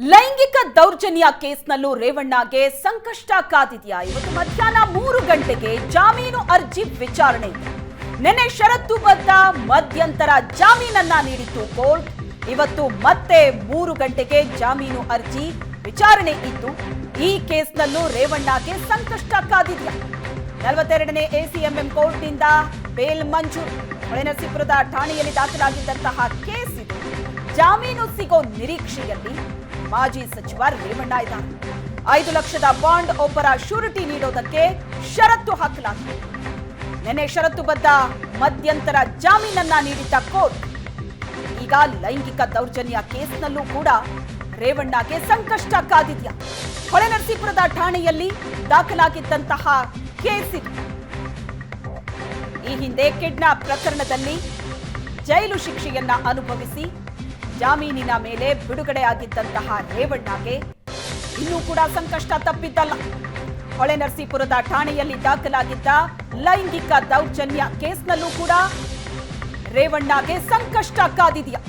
ಲೈಂಗಿಕ ದೌರ್ಜನ್ಯ ಕೇಸ್ನಲ್ಲೂ ರೇವಣ್ಣಗೆ ಸಂಕಷ್ಟ ಕಾದಿದೆಯಾ? ಇವತ್ತು ಮಧ್ಯಾಹ್ನ ಮೂರು ಗಂಟೆಗೆ ಜಾಮೀನು ಅರ್ಜಿ ವಿಚಾರಣೆ. ನಿನ್ನೆ ಷರತ್ತುಬದ್ಧ ಮಧ್ಯಂತರ ಜಾಮೀನನ್ನ ನೀಡಿತ್ತು ಕೋರ್ಟ್. ಇವತ್ತು ಮತ್ತೆ ಮೂರು ಗಂಟೆಗೆ ಜಾಮೀನು ಅರ್ಜಿ ವಿಚಾರಣೆ ಇತ್ತು. ಈ ಕೇಸ್ನಲ್ಲೂ ರೇವಣ್ಣಗೆ ಸಂಕಷ್ಟ ಕಾದಿದೆಯಾ? ನಲವತ್ತೆರಡನೇ ಎಸಿಎಂಎಂ ಕೋರ್ಟ್ನಿಂದ ಬೇಲ್ ಮಂಜೂರು. ಹೊಳೆನರಸೀಪುರದ ಠಾಣೆಯಲ್ಲಿ ದಾಖಲಾಗಿದ್ದಂತಹ ಕೇಸ್ ಇದು. ಜಾಮೀನು ಸಿಗೋ ನಿರೀಕ್ಷೆಯಲ್ಲಿ ಮಾಜಿ ಸಚಿವ ರೇವಣ್ಣ ಇದ್ದಾರೆ. ಐದು ಲಕ್ಷದ ಬಾಂಡ್ ಒಬ್ಬರ ಶೂರಿಟಿ ನೀಡೋದಕ್ಕೆ ಷರತ್ತು ಹಾಕಲಾಗಿದೆ. ನಿನ್ನೆ ಷರತ್ತುಬದ್ಧ ಮಧ್ಯಂತರ ಜಾಮೀನನ್ನ ನೀಡಿದ್ದ ಕೋರ್ಟ್. ಈಗ ಲೈಂಗಿಕ ದೌರ್ಜನ್ಯ ಕೇಸ್ನಲ್ಲೂ ಕೂಡ ರೇವಣ್ಣಗೆ ಸಂಕಷ್ಟ ಕಾದಿದ್ಯಾ? ಹೊಳೆನರಸೀಪುರದ ಠಾಣೆಯಲ್ಲಿ ದಾಖಲಾಗಿದ್ದಂತಹ ಕೇಸ್ ಇದು. ಈ ಹಿಂದೆ ಕಿಡ್ನಾಪ್ ಪ್ರಕರಣದಲ್ಲಿ ಜೈಲು ಶಿಕ್ಷೆಯನ್ನ ಅನುಭವಿಸಿ ಜಾಮೀನಿನ ಮೇಲೆ ಬಿಡುಗಡೆಯಾಗಿದ್ದಂತಹ ರೇವಣ್ಣಗೆ ಇನ್ನೂ ಕೂಡ ಸಂಕಷ್ಟ ತಪ್ಪಿದ್ದಲ್ಲ. ಹೊಳೆನರಸೀಪುರದ ಠಾಣೆಯಲ್ಲಿ ದಾಖಲಾಗಿದ್ದ ಲೈಂಗಿಕ ದೌರ್ಜನ್ಯ ಕೇಸ್ನಲ್ಲೂ ಕೂಡ ರೇವಣ್ಣಗೆ ಸಂಕಷ್ಟ ಕಾದಿದೆಯಾ?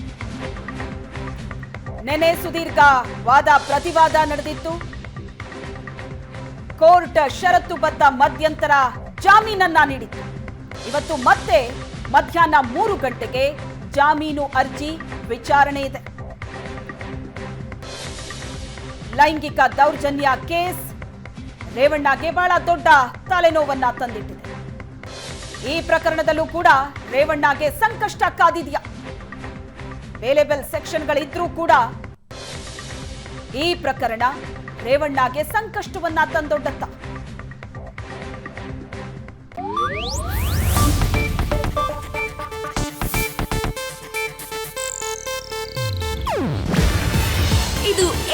ನೆನೆ ಸುದೀರ್ಘ ವಾದ ಪ್ರತಿವಾದ ನಡೆದಿತ್ತು. ಕೋರ್ಟ್ ಷರತ್ತುಬದ್ಧ ಮಧ್ಯಂತರ ಜಾಮೀನನ್ನ ನೀಡಿತ್ತು. ಇವತ್ತು ಮತ್ತೆ ಮಧ್ಯಾಹ್ನ ಮೂರು ಗಂಟೆಗೆ ಜಾಮೀನು ಅರ್ಜಿ ವಿಚಾರಣೆ ಇದೆ. ಲೈಂಗಿಕ ದೌರ್ಜನ್ಯ ಕೇಸ್ ರೇವಣ್ಣಗೆ ಬಹಳ ದೊಡ್ಡ ತಲೆನೋವನ್ನ ತಂದಿಟ್ಟಿದೆ. ಈ ಪ್ರಕರಣದಲ್ಲೂ ಕೂಡ ರೇವಣ್ಣಗೆ ಸಂಕಷ್ಟ ಕಾದಿದೆಯಾ? ಬೇಲೆಬೆಲ್ ಸೆಕ್ಷನ್ಗಳಿದ್ರೂ ಕೂಡ ಈ ಪ್ರಕರಣ ರೇವಣ್ಣಗೆ ಸಂಕಷ್ಟವನ್ನ ತಂದೊಡ್ಡತ್ತ.